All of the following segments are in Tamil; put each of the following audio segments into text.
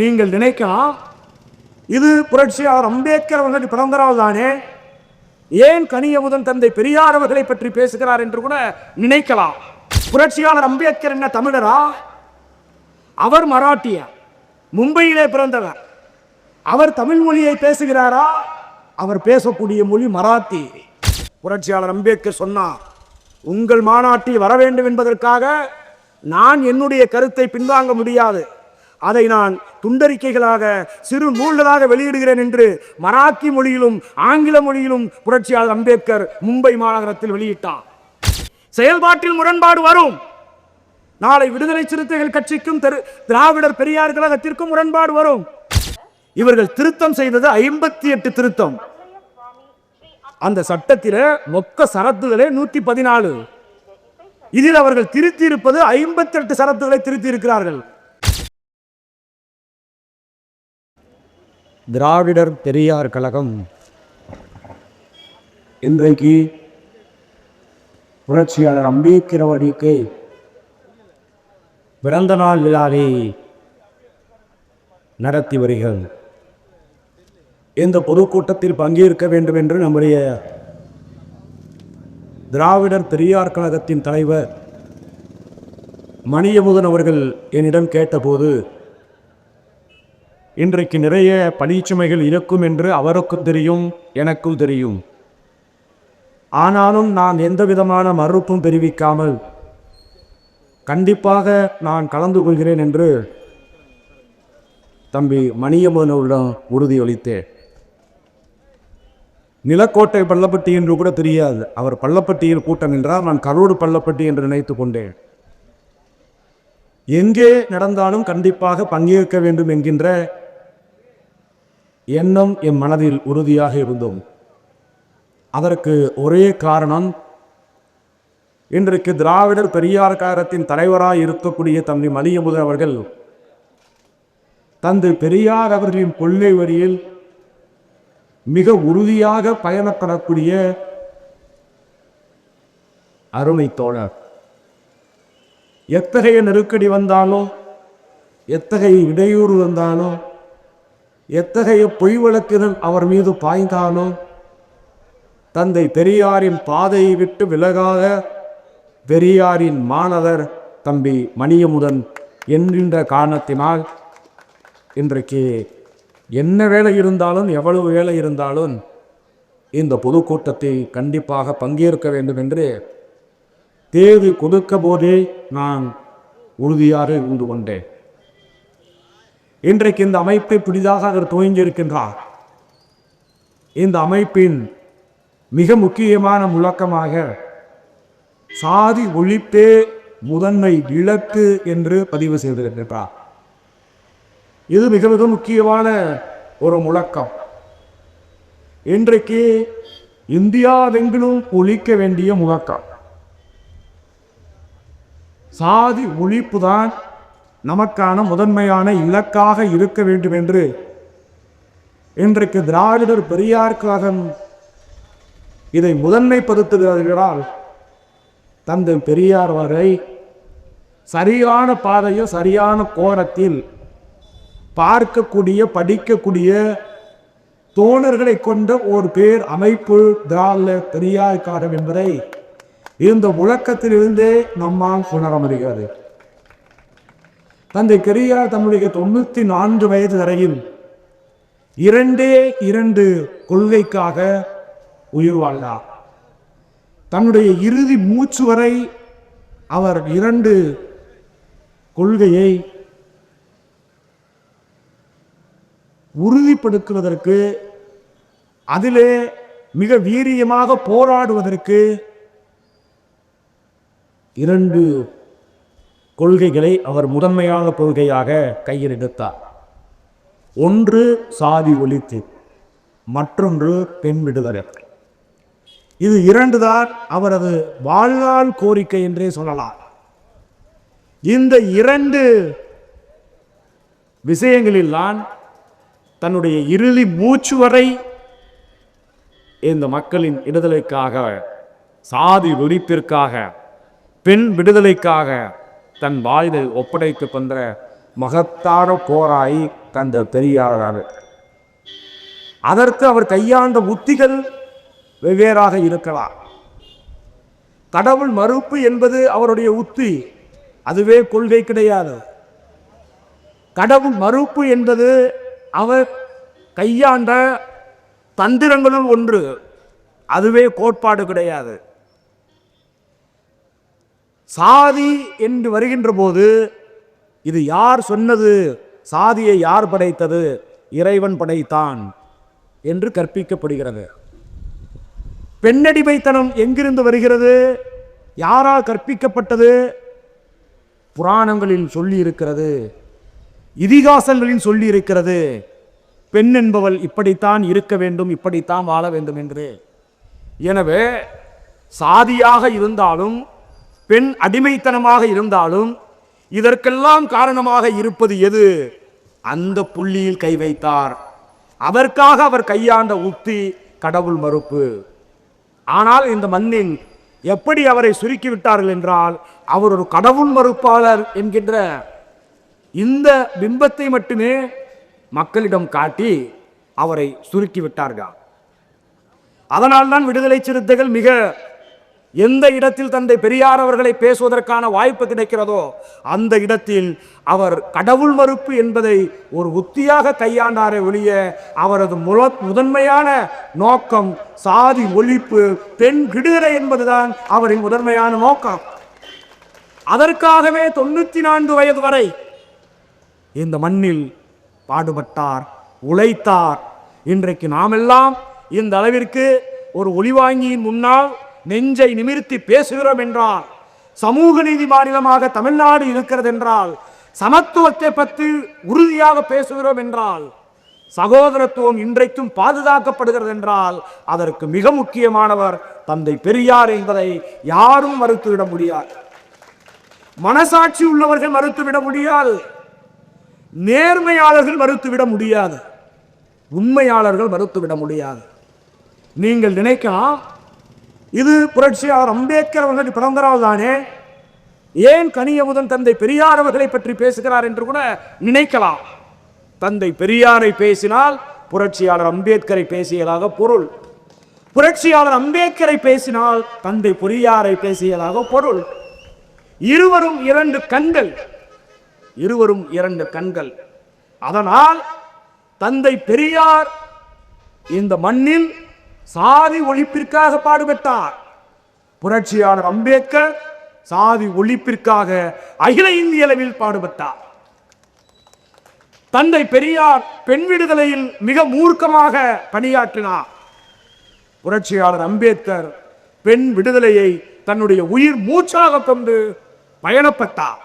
நீங்கள் நினைக்கலாம் இது புரட்சியாளர் அம்பேத்கர் அவர்கள் பிறந்தநாள் தானே? ஏன் கனியமுதன் தந்தை பெரியார் அவர்களை பற்றி பேசுகிறார் என்று கூட நினைக்கலாம். புரட்சியாளர் அம்பேத்கர் என்ன தமிழரா? அவர் மராட்டிய மும்பையிலே பிறந்தவர். அவர் தமிழ் மொழியை பேசுகிறாரா? அவர் பேசக்கூடிய மொழி மராத்தி. புரட்சியாளர் அம்பேத்கர் சொன்னார் உங்கள் மாநாட்டில் வர வேண்டும் என்பதற்காக நான் என்னுடைய கருத்தை பின்வாங்க முடியாது. அதை நான் துண்டறிக்கைகளாக சிறு நூல்களாக வெளியிடுகிறேன் என்று மராத்தி மொழியிலும் ஆங்கில மொழியிலும் புரட்சியாளர் அம்பேத்கர் மும்பை மாநகரத்தில் வெளியிட்டார். செயல்பாட்டில் முரண்பாடு வரும். நாளை விடுதலை சிறுத்தைகள் கட்சிக்கும் திராவிடர் பெரியார் கழகத்திற்கும் முரண்பாடு வரும். இவர்கள் திருத்தம் செய்தது ஐம்பத்தி எட்டு திருத்தம். அந்த சட்டத்தில மொக்க சரத்துகளே நூத்தி பதினாலு. இதில் அவர்கள் திருத்தி இருப்பது ஐம்பத்தி எட்டு சரத்துகளை திருத்தி இருக்கிறார்கள் திராவிடர் பெரியார் கழகம். இன்றைக்கு புரட்சியாளர் அம்பேத்கர் அவர்களுக்கு பிறந்த நாள் விழாவை நடத்தி வருகிறது இந்த பொதுக்கூட்டத்தில் பங்கேற்க வேண்டும் என்று நம்முடைய திராவிடர் பெரியார் கழகத்தின் தலைவர் மணியமுதன் அவர்கள் என்னிடம் கேட்டபோது இன்றைக்கு நிறைய பணிச்சுமைகள் இருக்கும் என்று அவருக்கும் தெரியும் எனக்கும் தெரியும். ஆனாலும் நான் எந்த விதமான மறுப்பும் தெரிவிக்காமல் கண்டிப்பாக நான் கலந்து கொள்கிறேன் என்று தம்பி மணியம்மனிடம் உறுதியளித்தேன். நிலக்கோட்டை பள்ளப்பட்டி என்று கூட தெரியாது. அவர் பள்ளப்பட்டியில் கூட்டம் என்றால் நான் கரூர் பள்ளப்பட்டி என்று நினைத்து கொண்டேன். எங்கே நடந்தாலும் கண்டிப்பாக பங்கேற்க வேண்டும் என்கின்ற எண்ணம் என் மனதில் உறுதியாக இருந்தோம். அதற்கு ஒரே காரணம் இன்றைக்கு திராவிடர் பெரியார் காரத்தின் தலைவராக இருக்கக்கூடிய தம்பி மணியமுதன் அவர்கள் தந்தை பெரியார் அவர்களின் கொள்கை வரியில் மிக உறுதியாக பயணப்படக்கூடிய அருமை தோழர். எத்தகைய நெருக்கடி வந்தாலும் எத்தகைய இடையூறு வந்தாலும் எத்தகைய பொய் வழக்குகள் அவர் மீது பாய்ந்தானோ? தந்தை பெரியாரின் பாதையை விட்டு விலகாத பெரியாரின் மாணவர் தம்பி மணியமுதன் என்கின்ற காரணத்தினால் இன்றைக்கு என்ன வேலை இருந்தாலும் எவ்வளவு வேலை இருந்தாலும் இந்த பொதுக்கூட்டத்தை கண்டிப்பாக பங்கேற்க வேண்டும் என்று தேதி கொடுக்க போதே நான் உறுதியாக இருந்து கொண்டேன். இன்றைக்கு இந்த அமைப்பை புதிதாக அவர் துவங்கியிருக்கின்றார். இந்த அமைப்பின் மிக முக்கியமான முழக்கமாக சாதி ஒழிப்பே முதன்மை இலக்கு என்று பதிவு செய்திருக்கின்றார் இது மிக மிக முக்கியமான ஒரு முழக்கம். இன்றைக்கு இந்தியாவெங்கிலும் ஒழிக்க வேண்டிய முழக்கம். சாதி ஒழிப்பு தான் நமக்கான முதன்மையான இலக்காக இருக்க வேண்டும் என்று இன்றைக்கு திராவிடர் பெரியார் கழகம் இதை முதன்மைப்படுத்துகிறார்களால் தந்தை பெரியார் வரை சரியான பாதையும் சரியான கோணத்தில் பார்க்கக்கூடிய படிக்கக்கூடிய தோழர்களை கொண்ட ஒரு பேர் அமைப்பு திராவிட பெரியார் என்பதை இந்த முழக்கத்திலிருந்தே நம்மால் உணர முடிகிறது. தந்தை பெரியார் தம்முடைய தொண்ணூத்தி நான்கு வயது வரையில் இரண்டே இரண்டு கொள்கைக்காக உயிர் வாழ்ந்தார். தன்னுடைய இறுதி மூச்சு வரை அவர் இரண்டு கொள்கையை உறுதிப்படுத்துவதற்கு அதிலே மிக வீரியமாக போராடுவதற்கு இரண்டு கொள்கைகளை அவர் முதன்மையான கொள்கையாக கையில் எடுத்தார் ஒன்று சாதி ஒழித்து மற்றொன்று பெண் விடுதலை. இது இரண்டுதான் அவரது வாழ்நாள் கோரிக்கை என்றே சொல்லலாம். இந்த இரண்டு விஷயங்களில்தான் தன்னுடைய இறுதி மூச்சு வரை இந்த மக்களின் விடுதலைக்காக சாதி ஒழிப்பிற்காக பெண் விடுதலைக்காக தன் வாழ்வை ஒப்படைத்து கொண்ட மகத்தான போராய் தந்த பெரியார் அதற்கு அவர் கையாண்ட உத்திகள் வெவ்வேறாக இருக்கலாம். கடவுள் மறுப்பு என்பது அவருடைய உத்தி அதுவே கொள்கை கிடையாது. கடவுள் மறுப்பு என்பது அவர் கையாண்ட தந்திரங்களுள் ஒன்று அதுவே கோட்பாடு கிடையாது. சாதி என்று வருகின்ற போது இது யார் சொன்னது? சாதியை யார் படைத்தது? இறைவன் படைத்தான் என்று கற்பிக்கப்படுகிறது. பெண்ணடிமைத்தனம் எங்கிருந்து வருகிறது? யாரால் கற்பிக்கப்பட்டது? புராணங்களில் சொல்லி இருக்கிறது இதிகாசங்களில் சொல்லி இருக்கிறது பெண் என்பவள் இப்படித்தான் இருக்க வேண்டும் இப்படித்தான் வாழ வேண்டும் என்று. எனவே சாதியாக இருந்தாலும் பெண் அடிமைத்தனமாக இருந்தாலும் இதற்கெல்லாம் காரணமாக இருப்பது எது? அந்த புள்ளியில் கை வைத்தார். அதற்காக அவர் கையாண்ட உத்தி கடவுள் மறுப்பு. ஆனால் இந்த மண்ணில் எப்படி அவரை சுருக்கி விட்டார்கள் என்றால் அவர் ஒரு கடவுள் மறுப்பாளர் என்கின்ற இந்த பிம்பத்தை மட்டுமே மக்களிடம் காட்டி அவரை சுருக்கி விட்டார்கள். அதனால்தான் விடுதலை சிறுத்தைகள் மிக எந்த இடத்தில் தந்தை பெரியார் அவர்களை பேசுவதற்கான வாய்ப்பு கிடைக்கிறதோ அந்த இடத்தில் அவர் கடவுள் மறுப்பு என்பதை ஒரு உத்தியாக கையாண்டாரே ஒழிய அவரது முல முதன்மையான நோக்கம் சாதி ஒழிப்பு பெண் விடுதலை என்பதுதான் அவரின் முதன்மையான நோக்கம். அதற்காகவே தொண்ணூத்தி நான்கு வயது வரை இந்த மண்ணில் பாடுபட்டார் உழைத்தார். இன்றைக்கு நாமெல்லாம் இந்த அளவிற்கு ஒரு ஒளிவாங்கியின் முன்னால் நெஞ்சை நிமிர்த்தி பேசுகிறோம் என்றால் சமூக நீதி மாநிலமாக தமிழ்நாடு இருக்கிறது என்றால் சமத்துவத்தை பற்றி உறுதியாக பேசுகிறோம் என்றால் சகோதரத்துவம் இன்றைக்கும் பாதுகாக்கப்படுகிறது என்றால் அதற்கு மிக முக்கியமானவர் தந்தை பெரியார் என்பதை யாரும் மறுத்துவிட முடியாது. மனசாட்சி உள்ளவர்கள் மறுத்துவிட முடியாது. நேர்மையாளர்கள் மறுத்துவிட முடியாது. உண்மையாளர்கள் மறுத்துவிட முடியாது. நீங்கள் நினைக்கலாம் இது புரட்சியாளர் அம்பேத்கர் அவர்கள் பிறந்த நாள் தானே? ஏன் கனியமுதன் தந்தை பெரியார் அவர்களை பற்றி பேசுகிறார் என்று கூட நினைக்கலாம். தந்தை பெரியாரை பேசினால் புரட்சியாளர் அம்பேத்கரை பேசியதாக பொருள். புரட்சியாளர் அம்பேத்கரை பேசினால் தந்தை பெரியாரை பேசியதாக பொருள். இருவரும் இரண்டு கண்கள். இருவரும் இரண்டு கண்கள். அதனால் தந்தை பெரியார் இந்த மண்ணில் சாதி ஒழிப்பிற்காக பாடுபட்டார். புரட்சியாளர் அம்பேத்கர் சாதி ஒழிப்பிற்காக அகில இந்திய அளவில் பாடுபட்டார். தந்தை பெரியார் பெண் விடுதலையில் மிக மூர்க்கமாக பணியாற்றினார். புரட்சியாளர் அம்பேத்கர் பெண் விடுதலையை தன்னுடைய உயிர் மூச்சாக கொண்டு பயணப்பட்டார்.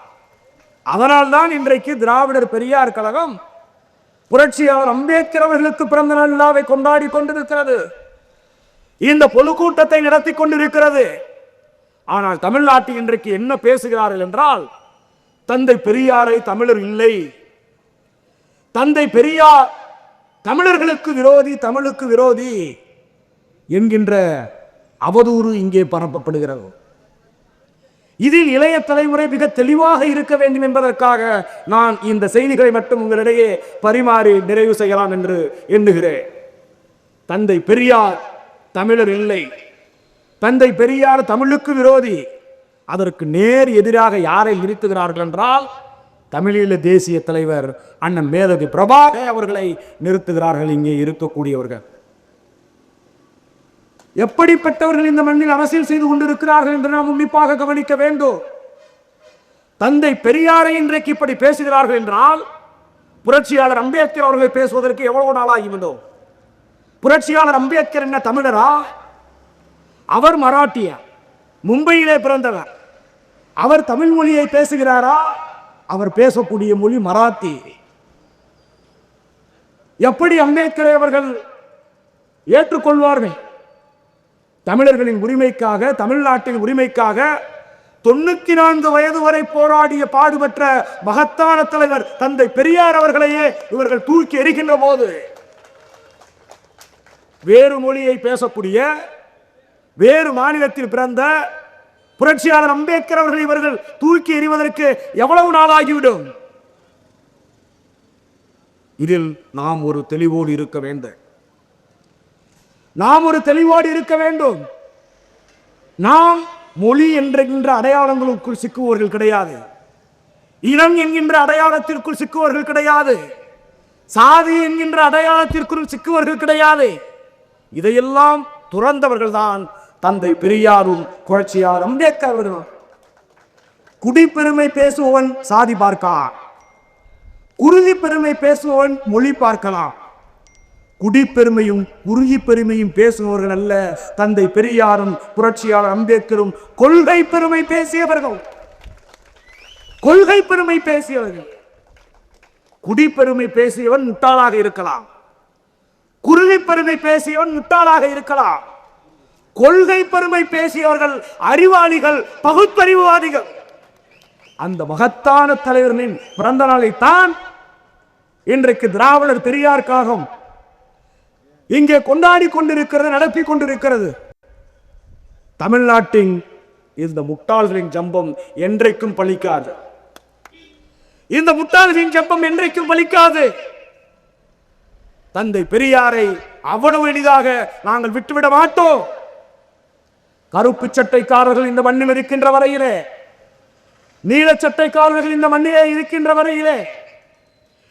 அதனால்தான் இன்றைக்கு திராவிடர் பெரியார் கழகம் புரட்சியாளர் அம்பேத்கர் அவர்களுக்கு பிறந்த நாள் விழாவை கொண்டாடி கொண்டிருக்கிறது. இந்த பொதுக்கூட்டத்தை நடத்தி கொண்டிருக்கிறது. ஆனால் தமிழ்நாட்டில் இன்றைக்கு என்ன பேசுகிறார்கள் என்றால் தந்தை பெரியாரை தமிழர் இல்லை. தந்தை பெரியார் தமிழர்களுக்கு விரோதி தமிழுக்கு விரோதி என்கின்ற அவதூறு இங்கே பரப்பப்படுகிறது. இதில் இளைய தலைமுறை மிக தெளிவாக இருக்க வேண்டும் என்பதற்காக நான் இந்த செய்திகளை மட்டும் உங்களிடையே பரிமாறி நிறைவு செய்யலாம் என்று எண்ணுகிறேன். தந்தை பெரியார் தமிழர் இல்லை. தந்தை பெரியார் தமிழுக்கு விரோதி. அதற்கு நேர் எதிராக யாரை நிறுத்துகிறார்கள் என்றால் தமிழீழ தேசிய தலைவர் அண்ணன் மேதகு பிரபாகே அவர்களை நிறுத்துகிறார்கள் இங்கே இருக்கக்கூடியவர்கள். எப்படிப்பட்டவர்கள் இந்த மண்ணில் அரசியல் செய்து கொண்டிருக்கிறார்கள் என்று நாம் உன்னிப்பாக கவனிக்க வேண்டும். தந்தை பெரியாரை இன்றைக்கு இப்படி பேசுகிறார்கள் என்றால் புரட்சியாளர் அம்பேத்கர் அவர்கள் பேசுவதற்கு எவ்வளவு நாளாகிவிடும்? புரட்சியாளர் அம்பேத்கர் என்ன தமிழரா? அவர் மராட்டிய மும்பையிலே பிறந்தவர். அவர் தமிழ் மொழியை பேசுகிறாரா? அவர் பேசக்கூடிய மொழி மராத்தி. எப்படி அம்பேத்கரை அவர்கள் ஏற்றுக்கொள்வார்கள்? தமிழர்களின் உரிமைக்காக தமிழ்நாட்டின் உரிமைக்காக தொண்ணூத்தி நான்கு வயது வரை போராடிய பாடுபற்ற மகத்தான தலைவர் தந்தை பெரியார் அவர்களையே இவர்கள் தூக்கி எறிகின்ற போது வேறு மொழியை பேசக்கூடிய வேறு மாநிலத்தில் பிறந்த புரட்சியாளர் அம்பேத்கர் அவர்கள் இவர்கள் தூக்கி எறிவதற்கு எவ்வளவு நாளாகிவிடும்? இதில் நாம் ஒரு தெளிவோடு இருக்க வேண்டும். நாம் ஒரு தெளிவோடு இருக்க வேண்டும். நாம் மொழி என்கின்ற அடையாளங்களுக்குள் சிக்குவர்கள் கிடையாது. இனம் என்கின்ற அடையாளத்திற்குள் சிக்குவர்கள் கிடையாது. சாதி என்கின்ற அடையாளத்திற்குள் சிக்குவர்கள் கிடையாது. இதையெல்லாம் துறந்தவர்கள் தான் தந்தை பெரியாரும் புரட்சியார் அம்பேத்கர் அவர்களும் குடிப்பெருமை பேசுபவன் சாதி பார்க்கலாம் குருதி பெருமை பேசுபவன் மொழி பார்க்கலாம் குடிப்பெருமையும் உறுதி பெருமையும் பேசுபவர்கள் அல்ல தந்தை பெரியாரும் புரட்சியாளர் அம்பேத்கரும். கொள்கை பெருமை பேசியவர்கள். கொள்கை பெருமை பேசியவர்கள். குடிப்பெருமை பேசியவன் முட்டாளாக இருக்கலாம். குருதி பெருமை பேசியவன் முட்டாளாக இருக்கலாம். கொள்கை பெருமை பேசியவர்கள் அறிவாளிகள் பகுத்தறிவுவாதிகள். அந்த மகத்தான தலைவர்களின் பிறந்த நாளை தான் இன்றைக்கு திராவிடர் பெரியார் காகம் இங்கே கொண்டாடி கொண்டிருக்கிறது நடத்தி கொண்டிருக்கிறது. தமிழ்நாட்டின் இந்த முட்டாள்களின் ஜம்பம் என்றைக்கும் பலிக்காது இந்த முட்டாள்களின் ஜம்பம் என்றைக்கும் பலிக்காது தந்தை பெரியாரை அவ்வளவு எளிதாக நாங்கள் விட்டுவிட மாட்டோம். கருப்பு சட்டைக்காரர்கள் இந்த மண்ணில் இருக்கின்ற வரையிலே நீல சட்டைக்காரர்கள் இந்த மண்ணிலே இருக்கின்ற வரையிலே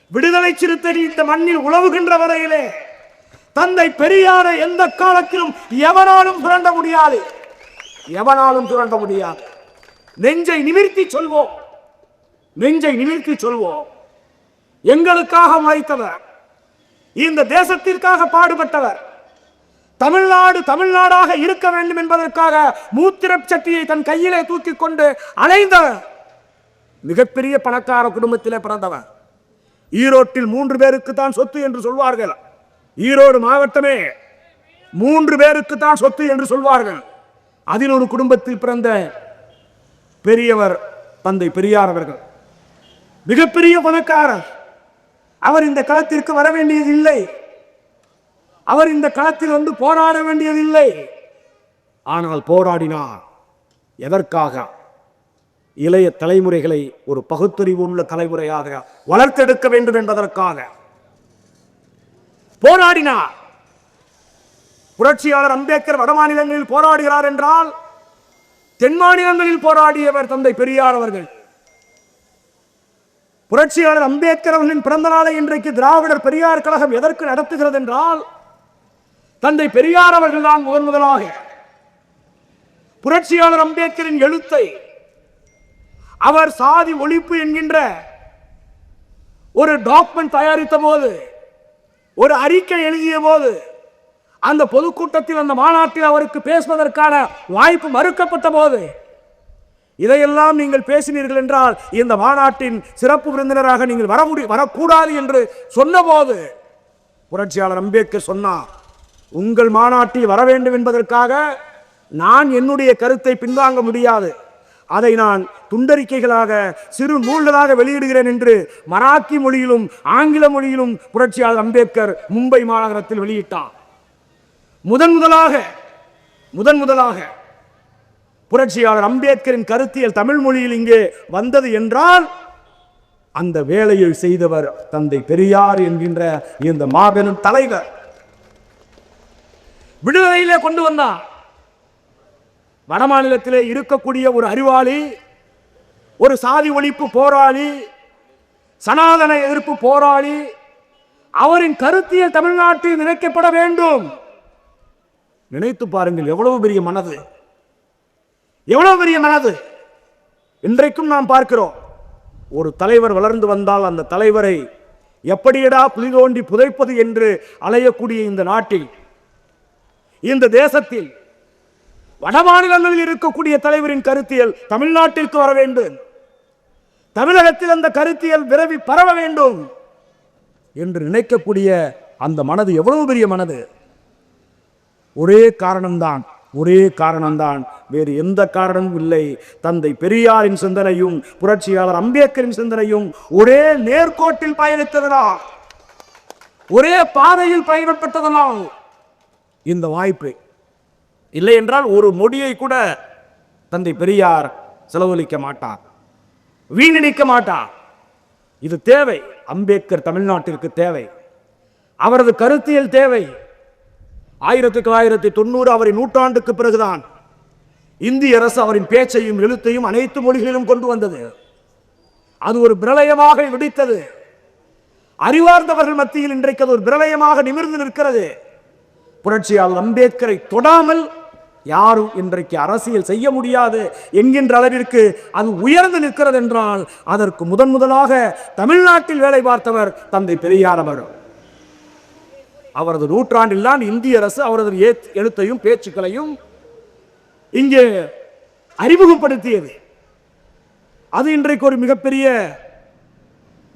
விடுதலை சிறுத்தைகள் இந்த மண்ணில் உழவுகின்ற வரையிலே தந்தை பெரியாரை எந்த காலத்திலும் எவனாலும் புரண்ட முடியாது. எவனாலும் புரண்ட முடியாது. நெஞ்சை நிமிர்த்தி சொல்வோம். நெஞ்சை நிமிர்த்தி சொல்வோம். எங்களுக்காக மறைத்தவர் இந்த தேசத்திற்காக பாடுபட்டவர். தமிழ்நாடு தமிழ்நாடாக இருக்க வேண்டும் என்பதற்காக மூத்திரப் சட்டியை தன் கையிலே தூக்கி கொண்டு அலைந்தவர். மிகப்பெரிய பணக்கார குடும்பத்திலே பிறந்தவர். ஈரோட்டில் மூன்று பேருக்கு தான் சொத்து என்று சொல்வார்கள். ஈரோடு மாவட்டமே மூன்று பேருக்கு தான் சொத்து என்று சொல்வார்கள். அதில் ஒரு குடும்பத்தில் பிறந்த பெரியவர் தந்தை பெரியார் அவர்கள். மிகப்பெரிய பணக்காரர். அவர் இந்த களத்திற்கு வர வேண்டியதில்லை. அவர் இந்த களத்தில் வந்து போராட வேண்டியதில்லை. ஆனால் போராடினார். எதற்காக? இளைய தலைமுறைகளை ஒரு பகுத்தறிவு உள்ள தலைமுறையாக வளர்த்தெடுக்க வேண்டும் என்பதற்காக. போராடினார். புரட்சியாளர் அம்பேத்கர் வட மாநிலங்களில் போராடுகிறார் என்றால் தென் மாநிலங்களில் போராடியவர் தந்தை பெரியார் அவர்கள். புரட்சியாளர் அம்பேத்கர் அவர்களின் பிறந்த நாளை இன்றைக்கு திராவிடர் பெரியார் கழகம் எதற்கு நடத்துகிறது என்றால் தந்தை பெரியார் அவர்கள் தான் முதன் முதலாக புரட்சியாளர் அம்பேத்கரின் எழுத்தை அவர் சாதி ஒழிப்பு என்கின்ற ஒரு டாக்குமெண்ட் தயாரித்த போது ஒரு அறிக்கை எழுதிய போது அந்த பொதுக்கூட்டத்தில் அந்த மாநாட்டில் அவருக்கு பேசுவதற்கான வாய்ப்பு மறுக்கப்பட்ட போது இதையெல்லாம் நீங்கள் பேசினீர்கள் என்றால் இந்த மாநாட்டின் சிறப்பு விருந்தினராக நீங்கள் வர முடி வரக்கூடாது என்று சொன்னபோது புரட்சியாளர் அம்பேத்கர் சொன்னார் உங்கள் மாநாட்டில் வர வேண்டும் என்பதற்காக நான் என்னுடைய கருத்தை பின்வாங்க முடியாது. அதை நான் துண்டறிக்கைகளாக சிறு நூல்களாக வெளியிடுகிறேன் என்று மராத்தி மொழியிலும் ஆங்கில மொழியிலும் புரட்சியாளர் அம்பேத்கர் மும்பை மாநகரத்தில் வெளியிட்டார். முதன் முதலாக முதன் முதலாக புரட்சியாளர் அம்பேத்கரின் கருத்தியல் தமிழ் மொழியில் இங்கே வந்தது என்றால் அந்த வேலையை செய்தவர் தந்தை பெரியார் என்கின்ற இந்த மாபெரும் தலைவர். விடுதலையிலே கொண்டு வந்தார். வடமாநிலத்திலே இருக்கக்கூடிய ஒரு அறிவாளி ஒரு சாதி ஒழிப்பு போராளி சனாதன எதிர்ப்பு போராளி அவரின் கருத்தியல் தமிழ்நாட்டில் நினைக்கப்பட வேண்டும். நினைத்து பாருங்கள் எவ்வளவு பெரிய மனது. எவ்வளவு பெரிய மனது? இன்றைக்கும் நாம் பார்க்கிறோம் ஒரு தலைவர் வளர்ந்து வந்தால் அந்த தலைவரை எப்படியடா புலி தோண்டி புதைப்பது என்று அலையக்கூடிய இந்த நாட்டில் இந்த தேசத்தில் வட மாநிலங்களில் இருக்கக்கூடிய தலைவரின் கருத்தியல் தமிழ்நாட்டிற்கு வர வேண்டும். தமிழகத்தில் அந்த கருத்தியல் விரவி பரவ வேண்டும் என்று நினைக்கக்கூடிய அந்த மனது எவ்வளவு பெரிய மனது? ஒரே காரணம்தான். ஒரே காரணம்தான். வேறு எந்த காரணமும் இல்லை. தந்தை பெரியாரின் சிந்தனையும் புரட்சியாளர் அம்பேத்கரின் சிந்தனையும் ஒரே நேர்கோட்டில் பயணித்ததனால் ஒரே பாதையில் பயணப்பட்டதனால் இந்த வாய்ப்பு இல்லை என்றால் ஒரு நொடியை கூட தந்தை பெரியார் செலவழிக்க மாட்டார் வீணடிக்க மாட்டார். இது தேவை. அம்பேத்கர் தமிழ்நாட்டிற்கு தேவை. அவரது கருத்தியல் தேவை. ஆயிரத்தி தொள்ளாயிரத்தி தொண்ணூறு அவரின் நூற்றாண்டுக்கு பிறகுதான் இந்திய அரசு அவரின் பேச்சையும் எழுத்தையும் அனைத்து மொழிகளிலும் கொண்டு வந்தது. அது ஒரு பிரளயமாக வெடித்தது. அறிவார்ந்தவர்கள் மத்தியில் இன்றைக்கு அது ஒரு பிரளயமாக நிமிர்ந்து நிற்கிறது. புரட்சியாளர் அம்பேத்கரை தொடாமல் யாரும் இன்றைக்கு அரசியல் செய்ய முடியாது என்கின்ற அளவிற்கு அது உயர்ந்து நிற்கிறது என்றால் அதற்கு முதன் முதலாக தமிழ்நாட்டில் வேலை பார்த்தவர் தந்தை பெரியார் அவர் அவரது நூற்றாண்டில் தான் இந்திய அரசு அவரது எழுத்தையும் பேச்சுக்களையும் இங்கே அறிமுகப்படுத்தியது. அது இன்றைக்கு ஒரு மிகப்பெரிய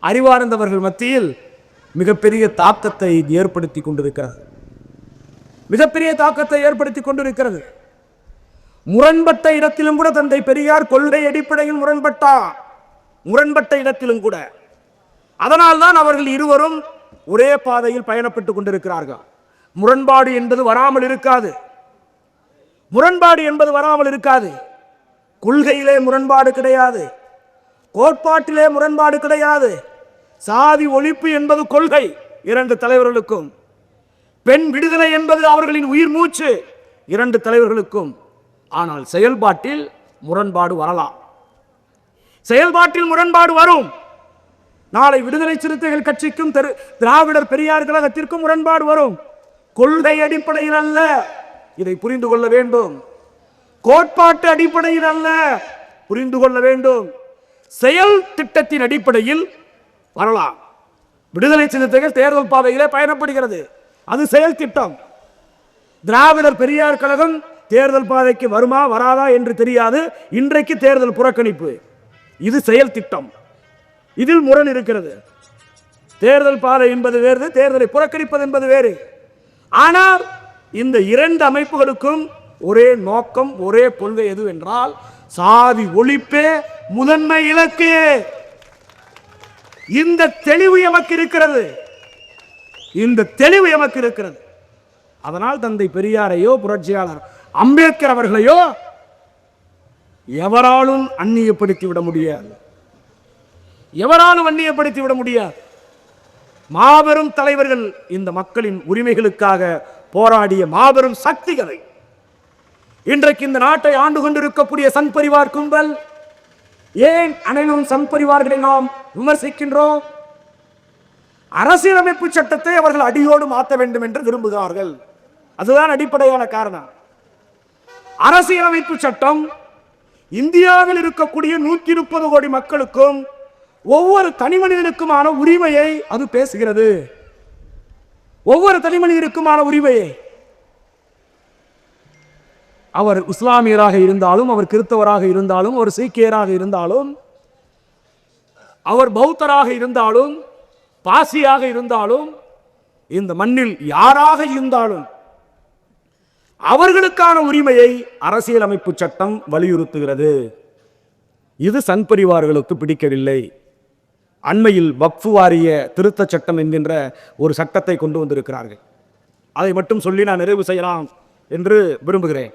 அறிவார்ந்தவர்கள் மத்தியில் மிகப்பெரிய தாக்கத்தை ஏற்படுத்தி கொண்டிருக்கிறது. மிகப்பெரிய தாக்கத்தை ஏற்படுத்தி கொண்டிருக்கிறது. முரண்பட்ட இடத்திலும் கூட தந்தை பெரியார் கொள்கை அடிப்படையில் முரண்பட்டார். முரண்பட்ட இடத்திலும் கூட. அதனால்தான் அவர்கள் இருவரும் ஒரே பாதையில் பயணப்பட்டுக் கொண்டிருக்கிறார்கள். முரண்பாடு என்பது வராமல் இருக்காது. முரண்பாடு என்பது வராமல் இருக்காது. கொள்கையிலே முரண்பாடு கிடையாது. கோட்பாட்டிலே முரண்பாடு கிடையாது. சாதி ஒழிப்பு என்பது கொள்கை இரண்டு தலைவர்களுக்கும். பெண் விடுதலை என்பது அவர்களின் உயிர் மூச்சு இரண்டு தலைவர்களுக்கும். ஆனால் செயல்பாட்டில் முரண்பாடு வரலாம். செயல்பாட்டில் முரண்பாடு வரும். நாளை விடுதலை சிறுத்தைகள் கட்சிக்கும் தெரு திராவிடர் பெரியார் கழகத்திற்கும் முரண்பாடு வரும். கொள்கை அடிப்படையில் அல்ல. இதை புரிந்து கொள்ள வேண்டும். கோட்பாட்டு அடிப்படையில் அல்ல. புரிந்து கொள்ள வேண்டும். செயல் திட்டத்தின் அடிப்படையில் வரலாம். விடுதலை சிறுத்தைகள் தேர்தல் பாதையிலே பயணப்படுகிறது. அது செயல் திட்டம். திராவிடர் பெரியார் கழகம் தேர்தல் பாதைக்கு வருமா வராதா என்று தெரியாது. இன்றைக்கு தேர்தல் புறக்கணிப்பு. இது செயல் திட்டம். இதில் முரண் இருக்கிறது. தேர்தல் பாதை என்பது வேறு தேர்தலை புறக்கணிப்பது என்பது வேறு. ஆனால் இந்த இரண்டு அமைப்புகளுக்கும் ஒரே நோக்கம் ஒரே கொள்கை எது என்றால் சாதி ஒழிப்பே முதன்மை இலக்கு. இந்த தெளிவு எமக்கு இருக்கிறது. இந்த தெளிவு எமக்கு இருக்கிறது. அதனால் தந்தை பெரியாரையோ புரட்சியாளர் அம்பேத்கர் அவர்களையோ எவராலும் அந்நியப்படுத்தி விட முடியாது. எவராலும் அந்நியப்படுத்தி விட முடியாது. மாபெரும் தலைவர்கள் இந்த மக்களின் உரிமைகளுக்காக போராடிய மாபெரும் சக்திகளை. இன்றைக்கு இந்த நாட்டை ஆண்டு கொண்டிருக்கக்கூடிய சங் பரிவார் கும்பல் ஏன் அனைவரும் சங் பரிவார்களை நாம் விமர்சிக்கின்றோம்? அரசியலமைப்பு சட்டத்தை அவர்கள் அடியோடு மாற்ற வேண்டும் என்று விரும்புகிறார்கள். அதுதான் அடிப்படையான காரணம். அரசியலமைப்பு சட்டம் இந்தியாவில் இருக்கக்கூடிய நூற்றி முப்பது கோடி மக்களுக்கும் ஒவ்வொரு தனி மனிதனுக்குமான உரிமையை அது பேசுகிறது. ஒவ்வொரு தனி மனிதனுக்குமான உரிமையை. அவர் இஸ்லாமியராக இருந்தாலும் அவர் கிறிஸ்தவராக இருந்தாலும் அவர் சீக்கியராக இருந்தாலும் அவர் பௌத்தராக இருந்தாலும் பாசியாக இருந்தாலும் இந்த மண்ணில் யாராக இருந்தாலும் அவர்களுக்கான உரிமையை அரசியலமைப்பு சட்டம் வலியுறுத்துகிறது. இது சன் பரிவார்களுக்கு பிடிக்கவில்லை. அண்மையில் வக்ஃபு வாரிய திருத்தச் சட்டம் என்கின்ற ஒரு சட்டத்தை கொண்டு வந்திருக்கிறார்கள். அதை மட்டும் சொல்லி நான் நிறைவு செய்யலாம் என்று விரும்புகிறேன்.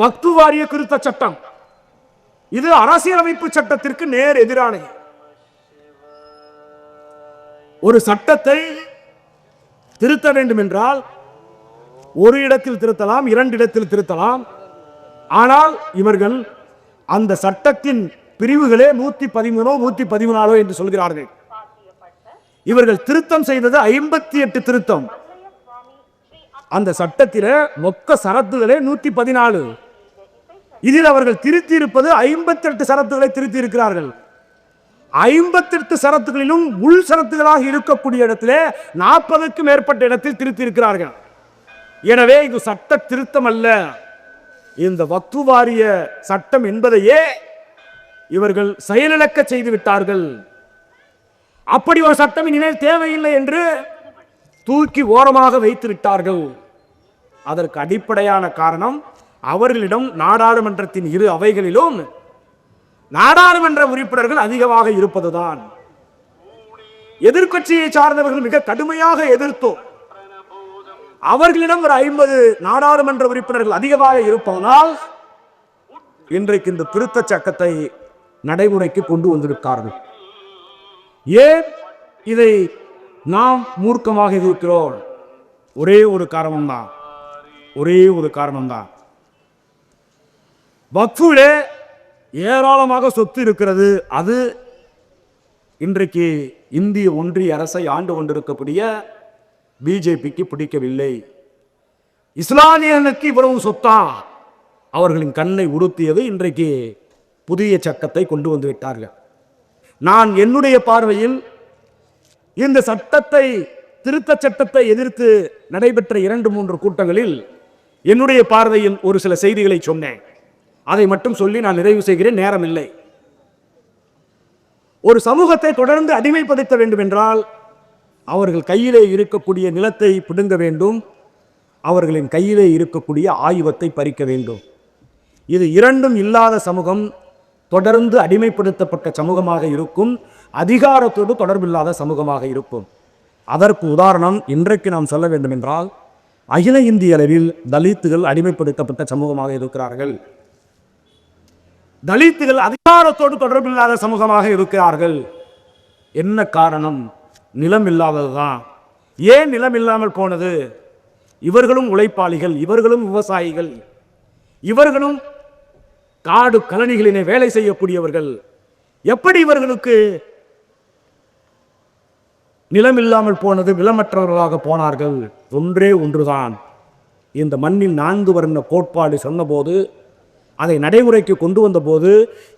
வக்ஃபு வாரிய திருத்தச் சட்டம். இது அரசியலமைப்பு சட்டத்திற்கு நேர் எதிரானது. ஒரு சட்டத்தை திருத்த வேண்டும் என்றால் ஒரு இடத்தில் திருத்தலாம் இரண்டு இடத்தில் திருத்தலாம். ஆனால் இவர்கள் அந்த சட்டத்தின் பிரிவுகளே நூத்தி பதிமூணோ நூத்தி பதிமூணாலோ என்று சொல்கிறார்கள். இவர்கள் திருத்தம் செய்தது ஐம்பத்தி எட்டு திருத்தம். அந்த சட்டத்தில மொக்க சரத்துகளே நூத்தி பதினாலு இதில் அவர்கள் திருத்தி இருப்பது ஐம்பத்தி எட்டு சரத்துகளை திருத்தி இருக்கிறார்கள் ஐம்பத்தெட்டு சரத்துகளிலும் உள் சரத்துகளாக இருக்கக்கூடிய இடத்துல நாற்பதுக்கும் மேற்பட்ட இடத்தில் திருத்தி இருக்கிறார்கள் எனவே இது சட்ட திருத்தம் அல்ல. இந்த வக்து வாரிய சட்டம் என்பதையே இவர்கள் செயலிழக்க செய்து விட்டார்கள். அப்படி ஒரு சட்டம் இனிமேல் தேவையில்லை என்று தூக்கி ஓரமாக வைத்து விட்டார்கள் அதற்கு அடிப்படையான காரணம் அவர்களிடம் நாடாளுமன்றத்தின் இரு அவைகளிலும் நாடாளுமன்ற உறுப்பினர்கள் அதிகமாக இருப்பதுதான். எதிர்க்கட்சியை சார்ந்தவர்கள் மிக கடுமையாக எதிர்த்தோம். அவர்களிடம் ஒரு ஐம்பது நாடாளுமன்ற உறுப்பினர்கள் அதிகமாக இருப்பதனால் இன்றைக்கு இந்த திருத்த சட்டத்தை நடைமுறைக்கு கொண்டு வந்திருக்கார்கள். ஏன் இதை நாம் மூர்க்கமாக இருக்கிறோம்? ஒரே ஒரு காரணம்தான். ஒரே ஒரு காரணம்தான். வக்ஃபிலே ஏராளமாக சொத்து இருக்கிறது. அது இன்றைக்கு இந்திய ஒன்றிய அரசை ஆண்டு கொண்டிருக்கக்கூடிய பிஜேபிக்கு பிடிக்கவில்லை. இஸ்லாமியனுக்கு இவ்வளவு சொத்தா? அவர்களின் கண்ணை உடுத்தியது இன்றைக்கு புதிய சட்டத்தை கொண்டு வந்து விட்டார்கள். நான் என்னுடைய பார்வையில் இந்த சட்டத்தை திருத்த சட்டத்தை எதிர்த்து நடைபெற்ற இரண்டு மூன்று கூட்டங்களில் என்னுடைய பார்வையில் ஒரு சில செய்திகளை சொன்னேன். அதை மட்டும் சொல்லி நான் நிறைவு செய்கிறேன். நேரம் இல்லை ஒரு சமூகத்தை தொடர்ந்து அடிமைப்படுத்த வேண்டும் என்றால் அவர்கள் கையிலே இருக்கக்கூடிய நிலத்தை பிடுங்க வேண்டும். அவர்களின் கையிலே இருக்கக்கூடிய ஆயுதத்தை பறிக்க வேண்டும். இது இரண்டும் இல்லாத சமூகம். தொடர்ந்து அடிமைப்படுத்தப்பட்ட சமூகமாக இருக்கும் அதிகாரத்தோடு தொடர்பில்லாத சமூகமாக இருக்கும். அதற்கு உதாரணம் இன்றைக்கு நாம் சொல்ல வேண்டும் என்றால் அகில இந்திய அளவில் தலித்துகள் அடிமைப்படுத்தப்பட்ட சமூகமாக இருக்கிறார்கள். தலித்துகள் அதிகாரத்தோடு தொடர்பில்லாத சமூகமாக இருக்கிறார்கள். என்ன காரணம்? நிலம் இல்லாததுதான் ஏன் நிலம் இல்லாமல் போனது? இவர்களும் உழைப்பாளிகள் இவர்களும் விவசாயிகள் இவர்களும் காடு கழனிகளிலே வேலை செய்யக்கூடியவர்கள் எப்படி இவர்களுக்கு நிலம் இல்லாமல் போனது நிலமற்றவர்களாக போனார்கள்? ஒன்றே ஒன்றுதான். இந்த மண்ணில் நான்கு வர்ண கோட்பாடு சொன்னபோது அதை நடைமுறைக்கு கொண்டு வந்தபோது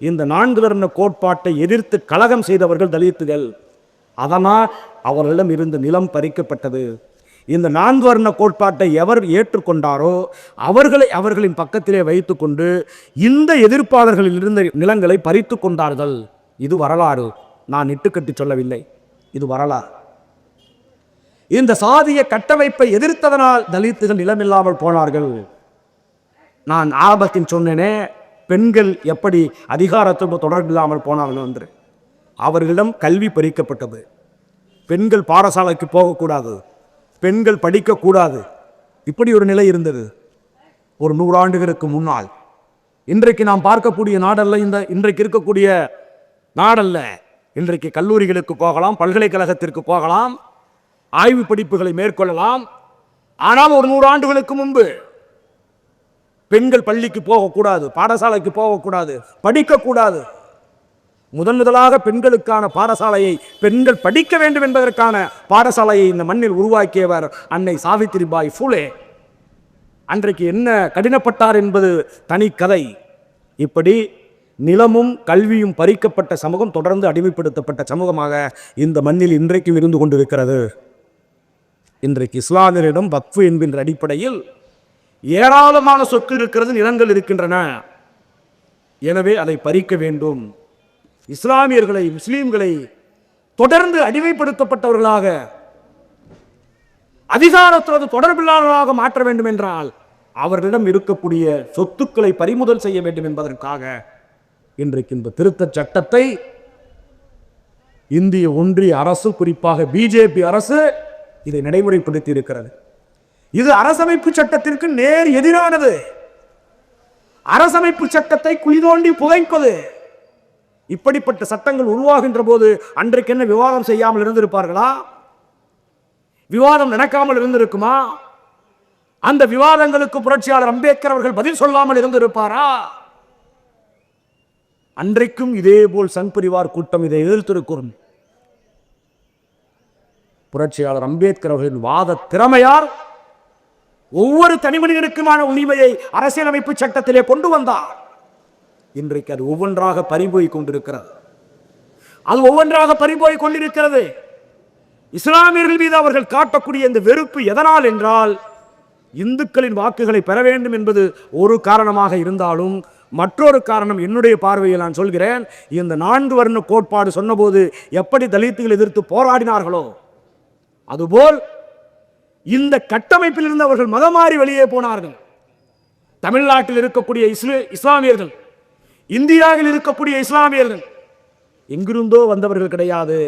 இந்த நான்கு வர்ண கோட்பாட்டை எதிர்த்து கலகம் செய்தவர்கள் தலித்துகள். அதனால் அவர்களிடம் இருந்து நிலம் பறிக்கப்பட்டது. இந்த நான்கு வர்ண கோட்பாட்டை எவர் ஏற்றுக்கொண்டாரோ அவர்களை அவர்களின் பக்கத்திலே வைத்துக்கொண்டு இந்த எதிர்ப்பாளர்களில் இருந்த நிலங்களை பறித்து கொண்டார்கள். இது வரலாறு. நான் இட்டுக்கட்டி சொல்லவில்லை. இது வரலாறு. இந்த சாதிய கட்டமைப்பை எதிர்த்ததனால் தலித்துகள் நிலமில்லாமல் போனார்கள். நான் ஆபத்தின் சொன்னேனே பெண்கள் எப்படி அதிகாரத்தோடு தொடர்பில்லாமல் போனார்கள் என்று. அவர்களிடம் கல்வி பறிக்கப்பட்டது. பெண்கள் பாடசாலைக்கு போகக்கூடாது. பெண்கள் படிக்கக்கூடாது. இப்படி ஒரு நிலை இருந்தது. ஒரு நூறாண்டுகளுக்கு முன்னால். இன்றைக்கு நாம் பார்க்கக்கூடிய நாடல்ல இந்த இன்றைக்கு இருக்கக்கூடிய நாடல்ல இன்றைக்கு கல்லூரிகளுக்கு போகலாம் பல்கலைக்கழகத்திற்கு போகலாம் ஆய்வு படிப்புகளை மேற்கொள்ளலாம். ஆனால் ஒரு நூறு ஆண்டுகளுக்கு முன்பு பெண்கள் பள்ளிக்கு போகக்கூடாது பாடசாலைக்கு போகக்கூடாது படிக்கக்கூடாது. முதன் முதலாக பெண்களுக்கான பாடசாலையை பெண்கள் படிக்க வேண்டும் என்பதற்கான பாடசாலையை இந்த மண்ணில் உருவாக்கியவர் அன்னை சாவித்திரிபாய் ஃபூலே. அன்றைக்கு என்ன கடினப்பட்டார் என்பது தனி கதை இப்படி நிலமும் கல்வியும் பறிக்கப்பட்ட சமூகம் தொடர்ந்து அடிமைப்படுத்தப்பட்ட சமூகமாக இந்த மண்ணில் இன்றைக்கும் இருந்து கொண்டிருக்கிறது. இன்றைக்கு இஸ்லாமியரிடம் வக்ஃபு என்கின்ற அடிப்படையில் ஏராளமான சொத்து இருக்கிறது நிலங்கள் இருக்கின்றன. எனவே அதை பறிக்க வேண்டும். இஸ்லாமியர்களை முஸ்லீம்களை தொடர்ந்து அடிமைப்படுத்தப்பட்டவர்களாக அதிகாரத்தோடு தொடர்பில்லாதவர்களாக மாற்ற வேண்டும் என்றால் அவர்களிடம் இருக்கக்கூடிய சொத்துக்களை பறிமுதல் செய்ய வேண்டும் என்பதற்காக இன்றைக்கு இந்த திருத்த சட்டத்தை இந்திய ஒன்றிய அரசு குறிப்பாக பிஜேபி அரசு இதை நடைமுறைப்படுத்தி இருக்கிறது. இது அரசமைப்பு சட்டத்திற்கு நேர் எதிரானது. அரசமைப்பு சட்டத்தை குளிதோண்டி புதைப்பது இப்படிப்பட்ட சட்டங்கள் உருவாகின்ற போது அன்றைக்கு என்ன விவாதம் செய்யாமல் இருந்திருப்பார்களா? விவாதம் நடக்காமல் இருந்திருக்குமா? அந்த விவாதங்களுக்கு புரட்சியாளர் அம்பேத்கர் அவர்கள் பதில் சொல்லாமல் இருந்திருப்பாரா? அன்றைக்கும் இதேபோல் சங் பரிவார் கூட்டம் இதை எதிர்த்திருக்கும். புரட்சியாளர் அம்பேத்கர் அவர்களின் வாத திறமையார் ஒவ்வொரு தனி மனிதனுக்குமான உரிமையை அரசியலமைப்பு சட்டத்திலே கொண்டு வந்தார். இன்றைக்கு அது ஒவ்வொன்றாக பறிபோய் கொண்டிருக்கிறது. அது ஒவ்வொன்றாக பறிபோய் கொண்டிருக்கிறது. இஸ்லாமியர்கள் மீது அவர்கள் காட்டக்கூடிய இந்த வெறுப்பு எதனால் என்றால் இந்துக்களின் வாக்குகளை பெற வேண்டும் என்பது ஒரு காரணமாக இருந்தாலும் மற்றொரு காரணம் என்னுடைய பார்வையில் நான் சொல்கிறேன். இந்த நான்கு வர்ண கோட்பாடு சொன்னபோது எப்படி தலித்துகள் எதிர்த்து போராடினார்களோ அதுபோல் இந்த கட்டமைப்பில் இருந்து அவர்கள் மதமாறி வெளியே போனார்கள். தமிழ்நாட்டில் இருக்கக்கூடிய இஸ்லு இஸ்லாமியர்கள் இந்தியாவில் இருக்கக்கூடிய இஸ்லாமியர்கள். எங்கிருந்தோ வந்தவர்கள் கிடையாது.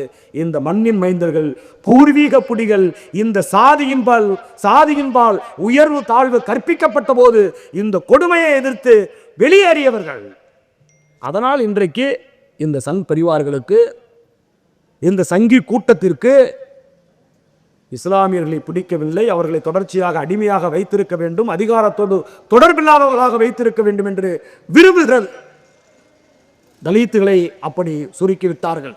இந்த மண்ணின் மைந்தர்கள் பூர்வீக புடிகள் இந்த சாதியின்பால் சாதியின்பால் உயர்வு தாழ்வு கற்பிக்கப்பட்ட போது இந்த கொடுமையை எதிர்த்து வெளியேறியவர்கள். அதனால் இன்றைக்கு இந்த சன் பரிவார்களுக்கு இந்த சங்கி கூட்டத்திற்கு இஸ்லாமியர்களை பிடிக்கவில்லை. அவர்களை தொடர்ச்சியாக அடிமையாக வைத்திருக்க வேண்டும். அதிகாரத்தோடு தொடர்பில்லாதவர்களாக வைத்திருக்க வேண்டும் என்று விரும்புகிறது தலித்துகளை அப்படி சுருக்கிவிட்டார்கள்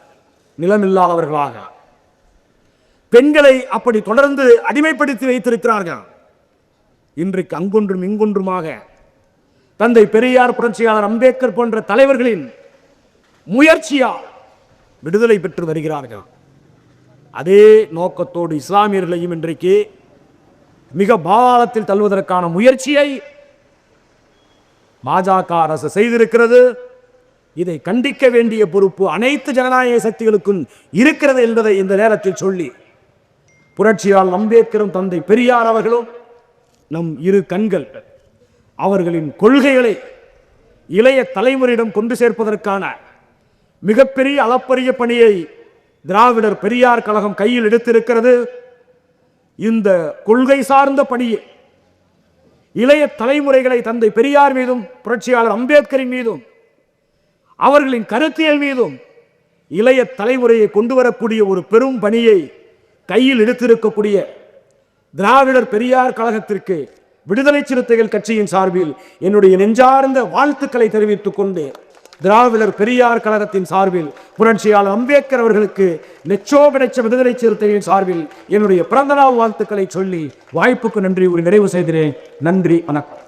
நிலமில்லாதவர்களாக. பெண்களை அப்படி தொடர்ந்து அடிமைப்படுத்தி வைத்திருக்கிறார்கள். இன்றைக்கு அங்கொன்றும் இங்கொன்றுமாக தந்தை பெரியார் புரட்சியாளர் அம்பேத்கர் போன்ற தலைவர்களின் முயற்சியால் விடுதலை பெற்று வருகிறார்கள். அதே நோக்கத்தோடு இஸ்லாமியர்களையும் இன்றைக்கு மிக பாதாளத்தில் தள்ளுவதற்கான முயற்சியை பாஜக அரசு செய்திருக்கிறது. இதை கண்டிக்க வேண்டிய பொறுப்பு அனைத்து ஜனநாயக சக்திகளுக்கும் இருக்கிறது என்பதை இந்த நேரத்தில் சொல்லி புரட்சியால் அம்பேத்கரும் தந்தை பெரியார் அவர்களும் நம் இரு கண்கள் அவர்களின் கொள்கைகளை இளைய தலைமுறையிடம் கொண்டு சேர்ப்பதற்கான மிகப்பெரிய அளப்பரிய பணியை திராவிடர் பெரியார் கழகம் கையில் எடுத்திருக்கிறது. இந்த கொள்கை சார்ந்த பணியை இளைய தலைமுறைகளை தந்தை பெரியார் மீதும் புரட்சியாளர் அம்பேத்கரின் மீதும் அவர்களின் கருத்தியல் மீதும் இளைய தலைமுறையை கொண்டு வரக்கூடிய ஒரு பெரும் பணியை கையில் எடுத்திருக்கக்கூடிய திராவிடர் பெரியார் கழகத்திற்கு விடுதலை சிறுத்தைகள் கட்சியின் சார்பில் என்னுடைய நெஞ்சார்ந்த வாழ்த்துக்களை தெரிவித்துக் கொண்டு திராவிடர் பெரியார் கழகத்தின் சார்பில் புரட்சியாளர் அம்பேத்கர் அவர்களுக்கு நெச்சோ கிடைச்ச விடுதலை சிறுத்தைகளின் சார்பில் என்னுடைய பிறந்தநாள் வாழ்த்துக்களை சொல்லி வாய்ப்புக்கு நன்றி ஒரு நிறைவு செய்கிறேன். நன்றி வணக்கம்.